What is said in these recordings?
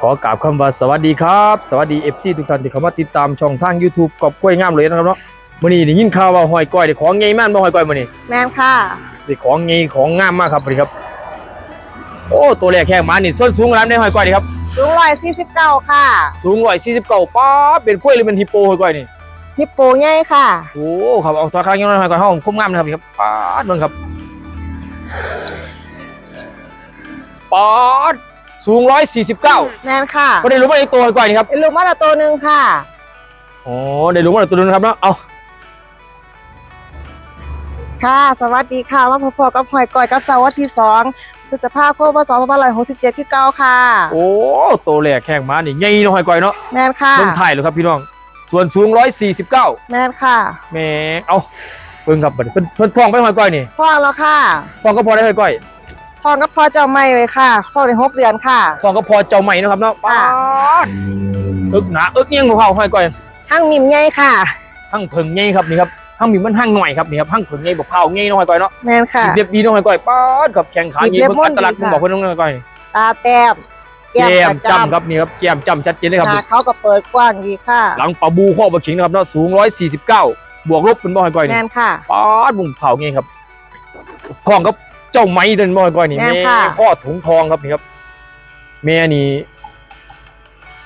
ขอกราบคำว่าสวัสดีครับ สวัสดี FC ทุกท่านที่เข้ามาติดตามช่องทาง YouTube กอบกล้วยงามเลยนะครับเนาะมื้อนี้ได้ยินข่าวว่าหอยก้อยได้ของใหญ่มากบ่หอยก้อยมื้อนี้แมนค่ะได้ของใหญ่ของงามมากครับมื้อนี้ครับ โอ้ตัวแรกแข้งหมานี่ส้นสูงร้านได้หอยก้อยดีครับ สูงร้อยสี่สิบเก้าค่ะ สูง149ป๊าบเป็นกล้วยหรือเป็นฮิปโปหอยก้อยนี่ฮิปโปใหญ่ค่ะ โอ้ครับเอาตัวข้างยังน้อยหอยก้อยเฮาคุ้มงามนะครับนี่ครับป๊าดเบิ่งครับป๊าด สูง149แมนค่ะบ่ได้รู้ว่าไอ้ตัวหอยก้อยนี่ครับเป็นลูกมาละตัวหนึ่งค่ะโอ้ได้รู้ว่าตัวนึงนะครับเนาะเอาค่ะสวัสดีค่ะมาพบกับหอยก่อยกับเสาร์วันที่สองพฤษภาคมพศสองพันร้อยหกสิบเจ็ดที่เก้าค่ะ โอ้ตัวแรกแข้งหมานี่ใหญ่เนาะหอยก้อยเนาะแมนค่ะเบิ่งถ่ายเลยครับพี่น้อง ส่วนสูง149แมนค่ะแหม่เอาเบิ่งครับบัดนี้เพิ่นเพิ่นท้องไปหอยก้อยนี่พ่อแล้วค่ะท้องก็พอได้หอยก้อย พ่อกับพ่อเจ้าไม่ไว้ค่ะพ่อในหกเดือนค่ะท้องก็พอเจ้าใหม่เนาะครับเนาะป๊าค่ะดอึกหนาอึกเงี้ยงของเขาหอยก้อยห้างมิมใหญ่ค่ะหั่งเพิงใหญ่ครับนี่ครับหั่งมีมันหั่งหน่อยครับนี่ครับหั่งเพิงใหญ่บอกเผาใหญ่เนาะหอยก้อยเนาะแมนค่ะเรียบดีเนาะหอยก้อยป๊าดกับแข้งขาหยิบใหญ่เรียบเบิ่งอัตลักษณ์ม่วนดีผมค่ะบอกเพิ่นน้องหอยก้อยตาแต้มแก้มกระจำครับนี่ครับแก้มจำชัดเจนเลยครับหน้าเขาก็เปิดกว้างดีค่ะ หลังปะบูข้อบะขิงนะครับเนาะสูง149บวกลบเป็นบ่หอยก้อยแมนี่นค่ะป๊าดบุ่งเผาไงครับทองก็เจ้าไม้เดินบ่อยก่อยนี่แม่นค่ะ พ่อถุงทองครับนี่ครับ แม่นี่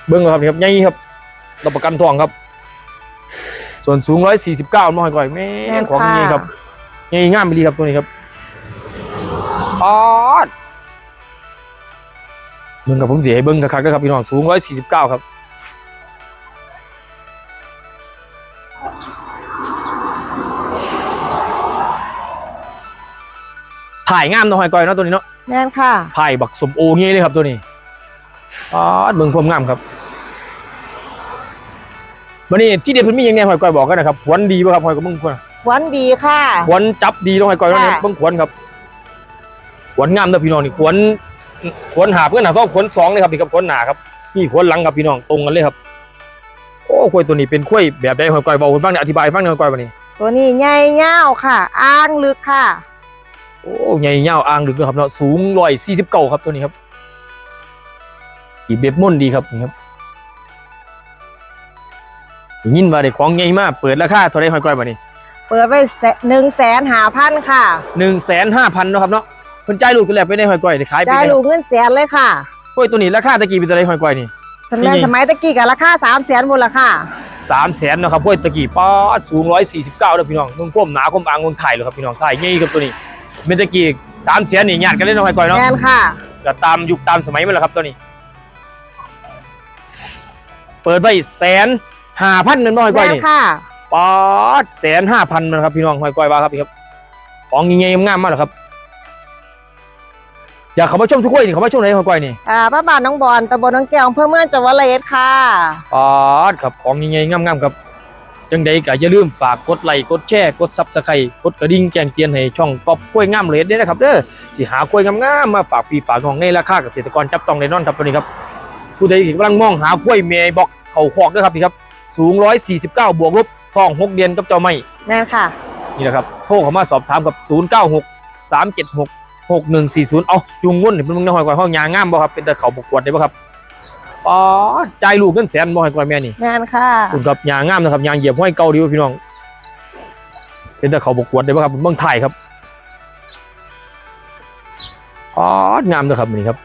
เบิ้งเอาครับนี่ครับใหญ่ครับรับประกันทองครับ ส่วนสูง149บ่หอยก่อยแม่แม่นของค่ะ นี่ครับใหญ่งามไปดีครับตัวนี้ครับป๊าดเบิ่งกับผมเสียให้เบิ่งคักๆด้วยครับพี่น้องสูง149ครับ ถ่ายงามเนาะหอยก่อยเนาะตัวนี้เนาะแมนค่ะไผ่บักสมโอเงี้ยเลยครับตัวนี้อ๋อเบิ่งความงามครับวันนี้ที่เด็ดเพิ่นมีอย่างแน่หอยก้อยบอกกันนะครับขวัญดีป่ะครับหอยกับเบิ่งขวัญหวันดีค่ะขวัญจับดีเนาะหอยก้อยเนาะเนี่ยค่ะเบิ่งขวัญครับขวัญงามเด้อพี่น้องนี่ขวัญขวัญหาเพื่อนหาซ่อมขวัญสองเลยครับนี่ครับขวัญหนาครับนี่ขวัญหลังครับพี่น้องตรงกันเลยครับโอ้กล้วยตัวนี้เป็นกล้วยแบบใดหอยก้อยบอกผมฟังเนี่ยอธิบายฟังหน่อยหอยก้อยวันนี้ ตัวนี้ใหญ่เง่าวค่ะ อ้างลึกค่ะ โอ้ใหญ่ยาวอ่างดึกนะครับเนาะสูง149ครับตัวนี้ครับอีเบ็ดม่วนดีครับนี่ครับได้ยินว่าได้ของใหญ่มากเปิดราคาเท่าไรหอยก้อยมานี่เปิดไว้หนึ่งแสนหาพันค่ะหนึ่งแสนห้าพันนาะครับเนาะเพิ่นจ่ายลูกตัวแรกไปในหอยก้อยได้ขายไปได้ได้ลูกเงินแสนเลยค่ะกล้วยตัวนี้ราคาตะกี้เป็นเท่าไรหอยก้อยนี่สมัยนี่สมัยตะกี้กับราคาสามแสนหมดละค่ะสามแสนนาะครับกล้วยตะกี้ป๊าดสูงร้อยสี่สิบเก้าเลยพี่น้องมึงก้มหนาก้มอ่างมึงถ่ายเลยครับพี่น้องถ่ายใหญ่กับตัวนี้ เป็นตะกี้สามแสนนี่ญาติกันเล่นเนาะหอยก้อยเนาะแมนค่ะก็ตามยุคตามสมัยมันแหละครับตัวนี้ เปิดไว้แสนห้าพันเงินบ่หอยแมก้อยนนี่ค่ะป๊าดแสนห้าพันนะครับพี่น้องหอยก้อยว่าครับพี่ครับของใหญ่ๆงามมากเลยครับ อยากเขามาชมทุกคนนี่เขามาชมไหนหอยก้อยนี่อ่าบ้านบ้านน้องบอลตำบลน้องแก้วอำเพื่อเมืองจังหวัดระยองค่ะป๊าดครับของใหญ่ๆงามๆครับ จังใดก็อย่าลืมฝากกดไลค์กดแชร์กดซับสไครต์กดกระดิ่งแจ้งเตือนให้ช่องกอบกล้วยงามเลยด้วยนะครับเด้อสิหากล้วยงามๆมาฝากพี่ฝากน้องในราคาเกษตรกรจับต้องได้นอนครับตัวนี้ครับผู้ใดที่กำลังมองหากล้วยเมย์บอกเขาคอกด้วยครับพี่ครับสูง 149 บวกลบท้องหกเดือนกับเจ้าไม่แมนค่ะ นี่แหละครับโทรเข้ามาสอบถามกับ 096 376 6140 เอาจุงวุ่นเป็นมึงในหอยกวายห้องยางงามบ่ครับเป็นแต่เขาประกวดได้บ่ครับ อ๋อจ่ายลูกเงินแสนบ่หอยกวายแม่นี่แมนค่ะ คุณกับยางงามนะครับยางเหยียบห้อยเก่าดีวะพี่น้องเป็นแต่เขาประกวดได้บ่ครับเมืองไทยครับอ๋องามนะครับนี่ครับ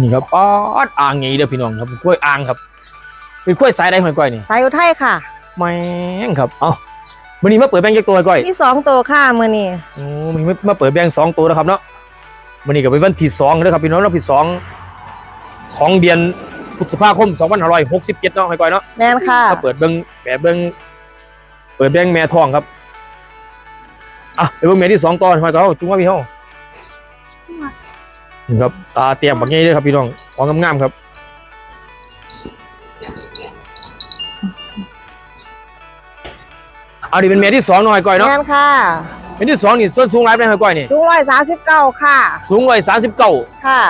นี่ครับอ๋ออ่างไงเด้อพี่น้องครับกล้วยอ่างครับ เป็นกล้วยสายใดหอยก้อยนี่สายอุทัยค่ะแม่งครับ เอ้า วันนี้มาเปิดแบงค์ยักตัวหอยก้อยมีสองตัวค่ะมือนี่โอ้วันนี้มามาเปิดแบงค์สองตัวแล้วครับเนาะวันนี้ก็เป็นวันที่สองแล้วครับพี่น้องวันที่สองของเดือนพฤษภาคม2567เนาะหอยก้อยเนาะแมนค่ะมาเปิดเบิ้งแบบเบิ้งเปิดแบงค์แม่ทองครับอะไปเบิ้งแม่ที่สองตอนหอยก้อยเอาจุงว่าพี่เฮานี่ครับตาเตรียมแบบนี้เลยครับพี่น้องของงามๆครับ เอาดิเป็นเมียที่สองเนาะหอยก้อยเนาะแมนค่ะเมียที่สองนี่ส่วนสูงไรเป็นหอยก้อยนี่สูงร้อยสามสิบเก้าค่ะ สูงร้อยสามสิบเก้าค่ะ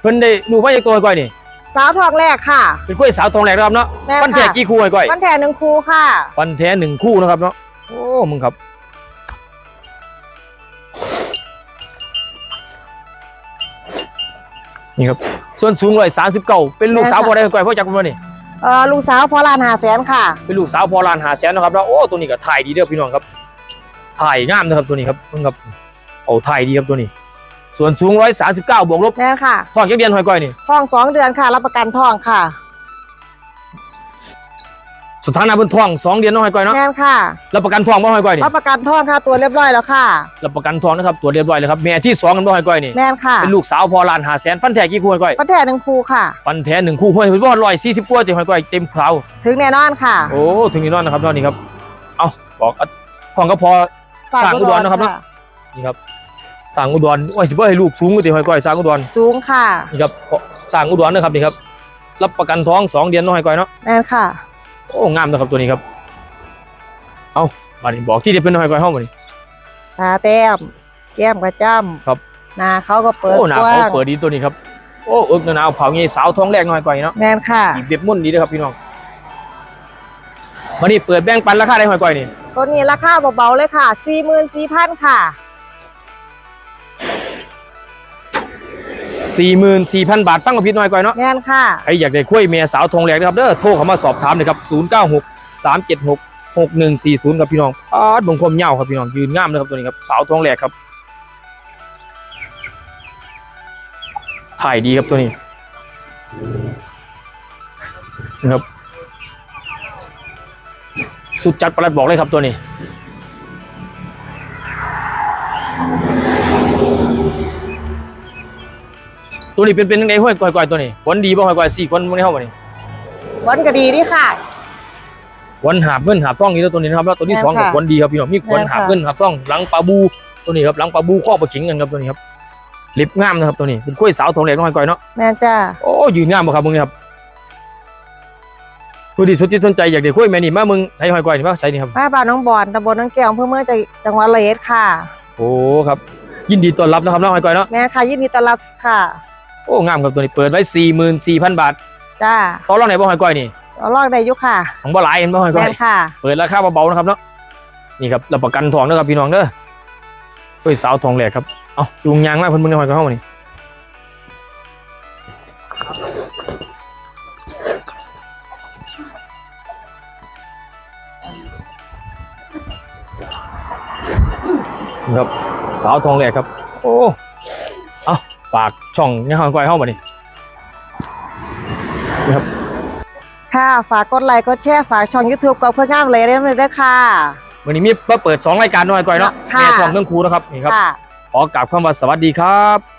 เพิ่นได้ดูว่าจากตัวหอยก้อยนี่สสาวทองแรกค่ะ เป็นกล้วยสาวทองแหลกนะครับเนาะแม่นฟันแท้ค่ะกี่คู่ไอ้ก้อยมันแทนหนึ่งคูค่ะ ฟันแท้หนึ่งคู่นะครับเนาะโอ้มึงครับ นี่ครับ ส่วนสูงร้อยสามสิบเก้าเป็นลูกสาวพอได้ไอ้ก้อยพ่อจักรมันนี่ เอ่อลูกสาวพอลานหาแสนค่ะ เป็นลูกสาวพอลานหาแสนนะครับแล้วโอ้ตัวนี้ก็ถ่ายดีเด้อพี่น้องครับถ่ายงามนะครับตัวนี้ครับมึงครับเอาถ่ายดีครับตัวนี้ ส่วนสูงร้อยสามสิบเก้าบวกลบแม่นค่ะทองจักเดียนหอยก้อยนี่ทองสองเดือนค่ะ รับประกันทองค่ะ สถานะบนทองสองเดือนน้องหอยก้อยเนาะแม่นค่ะรับประกันทองบ่หอยก้อยนี่รับประกันทองค่ะตัวเรียบร้อยแล้วค่ะรับประกันทองนะครับตัวจเรียบร้อยเลยครับแม่ที่สองกันบ่หอยก้อยนี่แม่นค่ะเป็นลูกสาวพอลานหาแสนฟันแท้กี่คู่หอยก้อยมันแทนหนึ่งคูค่ะฟันแท้หนึ่งคู่ห้วยเป็นบ่ร้อยสี่สิบกว่าเต็มหอยก้อยเต็มเพลาถึงแน่นอนค่ะ โอ้ถึงนี่นอนนะครับนอนนี่ครับเอาบอกอะทองก็พอสร้างอุดรนะครับเนอะนี่ครับสร้างอุดรโอ้ยสิบ่ให้ลูกสูงกว่าติหอยก้อยสร้างอุดรสูงค่ะนี่ครับสร้างอุดรนะครับนี่ครับรับประกันท้องสองเดือนน้องหอยก้อยเนาะแม่นค่ะ โอ้งามนะครับตัวนี้ครับ เอามาดิบอกที่เด็ดเป็นน้องหอยก้อยห้องมาดิตาแต้มแก้มกระจ้ครับำหนาเขาก็เปิดโอ้หนากว้าเขางเปิดดีตัวนี้ครับโอ้เอิกหนาวๆเผาเงี้ยสาวท้องแรกน้อยกว่าอีกเนาะแม่นค่ะอีกเด็บมุ่นดีนะครับพี่น้องมานี่เปิดแบ่งปันราคาได้หอยก้อยนี่ตัวนี้ราคาเบาๆเลยค่ะสี่หมื่นสี่พันค่ะ สี่หมื่นสี่พันบาทฟังกับพี่น้อยก้อยเนาะแม่นค่ะใครอยากได้คุ้ยเมียสาวทองแรกนะครับเด้อโทรเข้ามาสอบถามเลยครับศูนย์เก้าหกสามเจ็ดหกหกหนึ่งสี่ศูนย์ครับพี่น้องอาดบงคมเหย้าครับพี่น้องยืนงามนะครับตัวนี้ครับสาวทองแรกครับ ถ่ายดีครับตัวนี้นะครับ สุดจัดประหลัดบอกเลยครับตัวนี้ ตัวนี้เป็นเป็นยังไงห้วยก่อยๆตัวนี้วันดีบ่ห้อยก่อยสี่คนมึงได้เข้ามานี่วันก็ดีนี่ค่ะวันหาบเงินหาบต้องนี้แล้วตัวนี้นะครับแล้วตัวที่แม่นสองกับค่ะวันดีครับพี่น้องมีคนแม่นหาบค่ะเงินหาบต้องหลังปลาบูตัวนี้ครับหลังปลาบูข้อประขิงกันครับตัวนี้ครับเล็บงามนะครับตัวนี้เป็นกล้วยสาวทองเหล็กน้อยก่อยเนาะแม่นจ้าโอ้ยืนงามบ่ครับมึงนี่ครับผู้ที่สนใจสนใจอยากได้กล้วยแม่นี่มามึงใส่หอยก่อยนี่มาใส่นี่ครับแม่บ้านน้องบอนตำบลน้องแก้วอำเพื่อเมืองจังหวัดระยองค่ะ โอ้ครับยินดีต้อนรับนะครับน้องหอยก่อยเนาะแม่ค่ะยินดีต้อนรับค่ะ โอ้งามครับตัวนี้เปิดไว้สี่หมื่นสี่พันบาทจ้าต่อรองไหนบ่หอยก่อยนี่เราลอกได้อยุค่ะ ของบ่หลายเห็นบ่หอยก่แม่อยนค่ะ เปิดราคาเบาๆนะครับเนาะนี่ครับรับประกันทองนะครับพี่น้องเด้อเฮ้ยสาวทองแหลกครับเอาลุงยางมากเพิ่นมึงได้หอยกับเฮามานี่ครับสาวทองแหลกครับ โอ้เอา ฝากช่องเนี่ยหอยก้อยเฮามานี่ค่ะฝากกดไลค์กดแชร์ฝากช่อง YouTube กับเพื่อนงามเลยได้เลยด้วยค่ะ วันนี้มีมาเปิดสองรายการหน่อยก้อยเนาะค่ะ แม่ทองเรื่องครูนะครับนี่ครับค่ะ ขอกราบคำว่าสวัสดีครับ